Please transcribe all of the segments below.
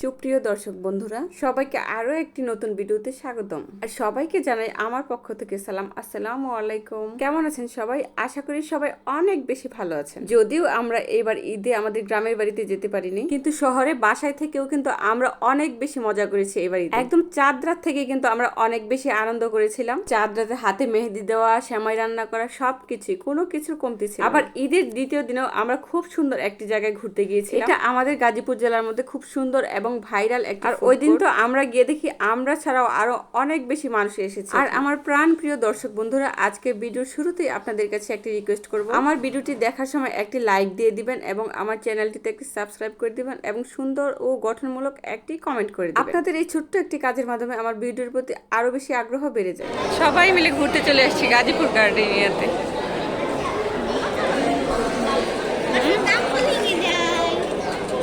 সুপ্রিয় দর্শক বন্ধুরা, সবাইকে আরও একটি নতুন ভিডিওতে স্বাগতম। আর সবাইকে জানাই আমার পক্ষ থেকে সালাম। আসসালামু আলাইকুম। কেমন আছেন সবাই? আশা করি সবাই অনেক বেশি ভালো আছেন। যদিও আমরা এবার ঈদে আমাদের গ্রামের বাড়িতে যেতে পারিনি, কিন্তু শহরে বাসায় থেকেও কিন্তু আমরা অনেক বেশি মজা করেছি এবার ঈদে। একদম চাঁদ রাত থেকে কিন্তু আমরা অনেক বেশি আনন্দ করেছিলাম। চাঁদ রাতে হাতে মেহেদি দেওয়া শ্যামাই রান্না করা সবকিছুই কোনো কিছুর কমতি ছিল আবার ঈদের দ্বিতীয় দিনেও আমরা খুব সুন্দর একটি জায়গায় ঘুরতে গিয়েছি এটা আমাদের গাজীপুর জেলার মধ্যে খুব সুন্দর এবং ভাইরাল একটা আর ওই দিন তো আমরা গিয়ে দেখি আমরা ছাড়াও আরও অনেক বেশি মানুষ এসেছে। আর আমার প্রাণ প্রিয় দর্শক বন্ধুরা আজকে ভিডিওর শুরুতেই আপনাদের কাছে একটি রিকোয়েস্ট করব। আমার ভিডিওটি দেখার সময় একটি লাইক দিয়ে দিবেন এবং আমার চ্যানেলটিতে একটি সাবস্ক্রাইব করে দিবেন এবং সুন্দর ও গঠনমূলক একটি কমেন্ট করে দিবেন। আপনাদের এই ছোট্ট একটি কাজের মাধ্যমে আমার ভিডিওর প্রতি আরও বেশি আগ্রহ বেড়ে যায় সবাই মিলে ঘুরতে চলে আসছি গাজীপুর গার্ডেনিয়াতে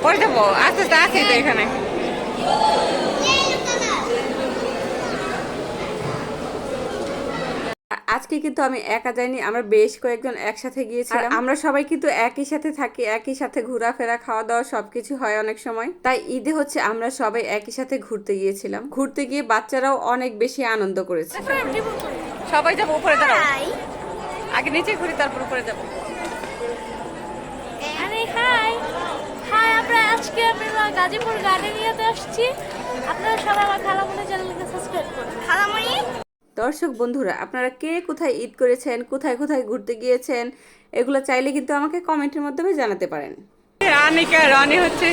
পরে যাব আস্তে আস্তে আছি তো এখানে আজকে কিন্তু আমি একা যাইনি আমরা বেশ কয়েকজন একসাথে গিয়েছিলাম। আমরা সবাই কিন্তু একই সাথে থাকি একই সাথে ঘোরাফেরা খাওয়া দাওয়া সবকিছু হয় অনেক সময়। তাই ঈদে হচ্ছে আমরা সবাই একই সাথে ঘুরতে গিয়েছিলাম। ঘুরতে গিয়ে বাচ্চারাও অনেক বেশি আনন্দ করেছে। সবাই যাব উপরে দাঁড়াও। আগে নিচে ঘুরি তারপর উপরে যাব। আমরা আজকে আমরা গাজীপুর গার্ডেনিয়াতে আসছি। আপনারা সবাই আমার খালামণি চ্যানেলকে সাবস্ক্রাইব করুন। খালামণি? দর্শক বন্ধুরা আপনারা কে কোথায় ঈদ করেছেন কোথায় কোথায় ঘুরতে গিয়েছেন এগুলো চাইলে কিন্তু আমাকে কমেন্টের মাধ্যমে জানাতে পারেন। রানিকা রানি হচ্ছে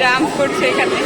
জাম্প করছে এখানে।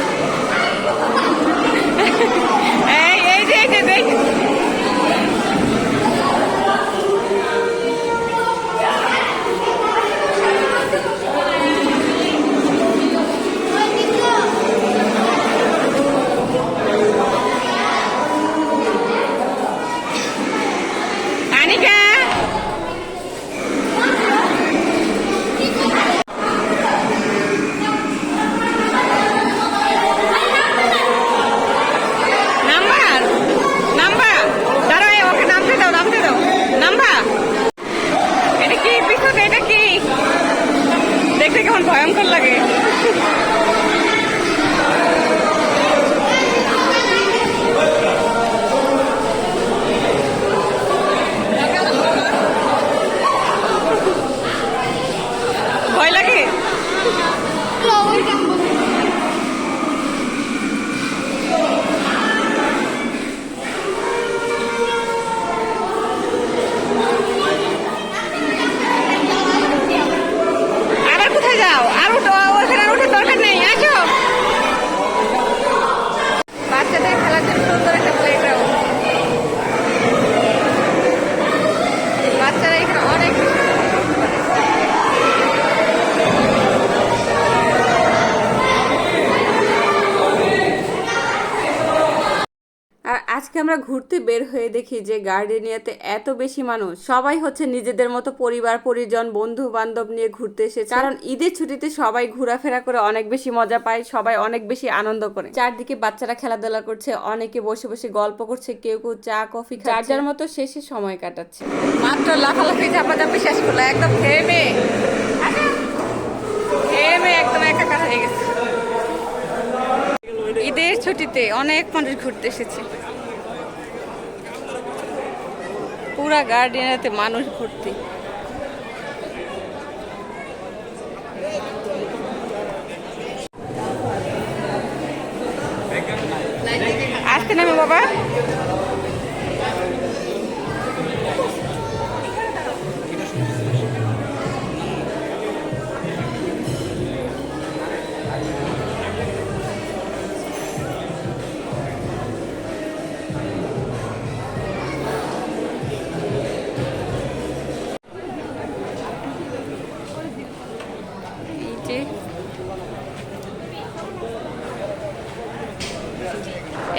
আমরা ঘুরতে বের হয়ে দেখি যে গার্ডেনিয়াতে এত বেশি মানুষ। সবাই হচ্ছে নিজেদের মতো পরিবার, পরিজন বন্ধু বান্ধব নিয়ে ঘুরতে এসেছে। কারণ ঈদের ছুটিতে সবাই ঘোরাফেরা করে অনেক বেশি মজা পায়, সবাই অনেক বেশি আনন্দ করে। চারদিকে বাচ্চারা খেলাধুলা করছে, অনেকে বসে বসে গল্প করছে, কেউ কেউ চা, কফি যার যার মতো শেষে সময় কাটাচ্ছে। মাত্র লাফালাফি, ঝাপাঝাপি শেষ করল, একদম থেমে। থেমে, একদম একাকার হয়ে গেছে। ঈদের ছুটিতে অনেক মানুষ ঘুরতে এসেছে। পুরা গার্ডেনাতে মানুষ ভর্তি। আসতে নামে বাবা?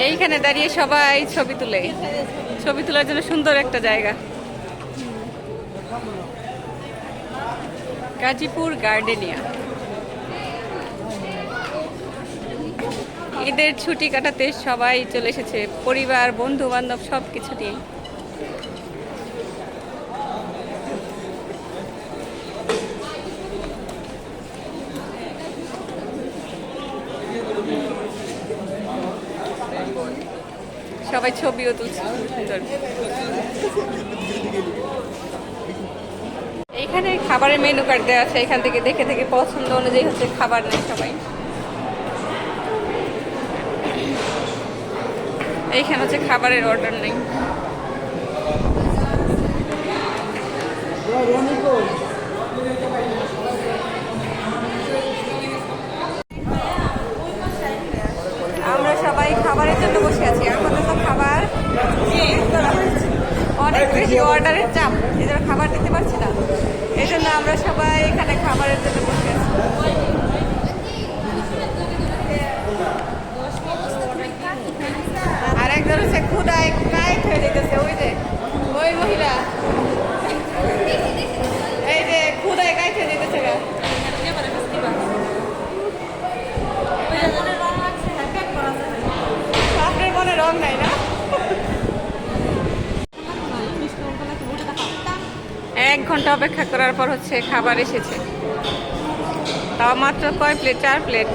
এইখানে দাঁড়িয়ে সবাই ছবি তুলে। ছবি তোলার জন্য সুন্দর একটা জায়গা। গাজীপুর গার্ডেনিয়া। ঈদের ছুটি কাটাতে সবাই চলে এসেছে। পরিবার বন্ধু বান্ধব সব কিছু নিয়ে। সবাই ছবিও তুলছে। এইখানে খাবারের মেনু কার্ড দেওয়া আছে, এখান থেকে দেখে দেখে পছন্দ অনুযায়ী হচ্ছে খাবার নেয় সবাই। এইখানে হচ্ছে খাবারের অর্ডার নেই আমরা সবাই খাবারের জন্য বসে আছি আমাদের তো খাবার অনেক অর্ডারের চাপ, এই খাবার দিতে পারছি না। এই জন্য আমরা সবাই এখানে খাবারের জন্য বসে আছি। আর একজন হচ্ছে ক্ষুদায় কাইট হয়ে যেতেছে ওই যে ওই মহিলা এই যে ক্ষুদায় কাইট হয়ে যেতেছে গা আপনার মনে রং নাই না এক ঘণ্টা অপেক্ষা করার পর হচ্ছে খাবার এসেছে। তাও মাত্র কয় প্লেট চার প্লেট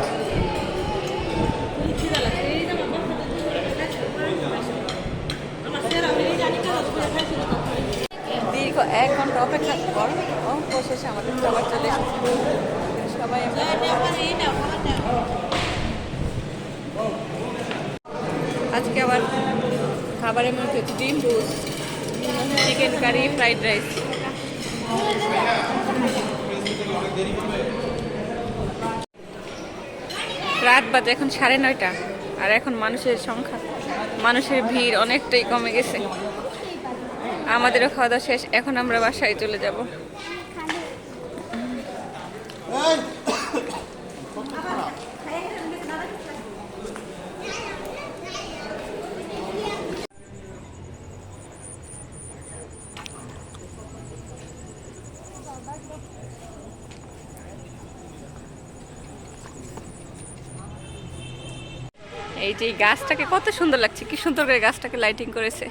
দীর্ঘ এক ঘণ্টা অপেক্ষা পর অবশেষে আমাদের খাবার চলে এসেছে। সবাই আজকে আবার খাবারের মধ্যে হচ্ছে ডিম roast chicken curry fried rice. রাত বাজে, এখন সাড়ে নয়টা, আর এখন মানুষের সংখ্যা। মানুষের ভিড় অনেকটাই কমে গেছে। আমাদেরও খাওয়া দাওয়া শেষ, এখন আমরা বাসায় চলে যাব। এই যে গাছটাকে কত সুন্দর লাগছে, কি সুন্দর করে গাছটাকে লাইটিং করেছে।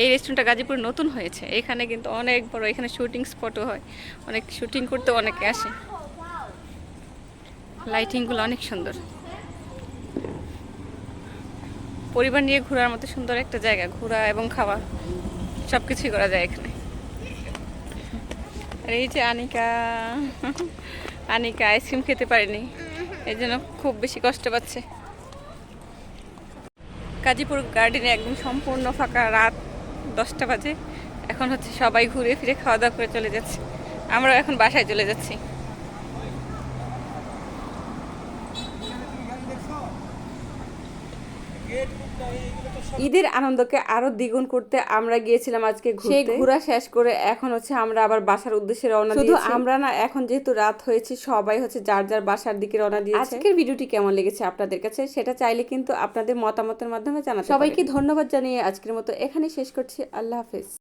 এই রেস্টুরেন্টটা গাজীপুর নতুন হয়েছে। এখানে কিন্তু অনেক বড়, এখানে শুটিং স্পটও হয়। অনেক শুটিং করতে অনেকে আসে। লাইটিংগুলো অনেক সুন্দর। পরিবার নিয়ে ঘোরার মতো সুন্দর একটা জায়গা, ঘোরা এবং খাওয়া সব কিছুই করা যায় এখানে। আর এই যে আনিকা আনিকা আইসক্রিম খেতে পারেনি। এই জন্য খুব বেশি কষ্ট পাচ্ছে। গাজীপুর গার্ডেনে একদম সম্পূর্ণ ফাঁকা রাত দশটা বাজে। এখন হচ্ছে সবাই ঘুরে ফিরে খাওয়া দাওয়া করে চলে যাচ্ছে। আমরাও এখন বাসায় চলে যাচ্ছি। ঈদের আনন্দকে আরও দ্বিগুণ করতে আমরা গিয়েছিলাম আজকে সেই ঘোরা শেষ করে এখন হচ্ছে আমরা আবার বাসার উদ্দেশ্যে রওনা শুধু আমরা না এখন যেহেতু রাত হয়েছে সবাই হচ্ছে যার যার বাসার দিকে রওনা দিয়েছে। আজকের ভিডিওটি কেমন লেগেছে আপনাদের কাছে সেটা চাইলে কিন্তু আপনাদের মতামতের মাধ্যমে জানাতে সবাইকে ধন্যবাদ জানিয়ে আজকের মতো এখানে শেষ করছি। আল্লাহ হাফেজ।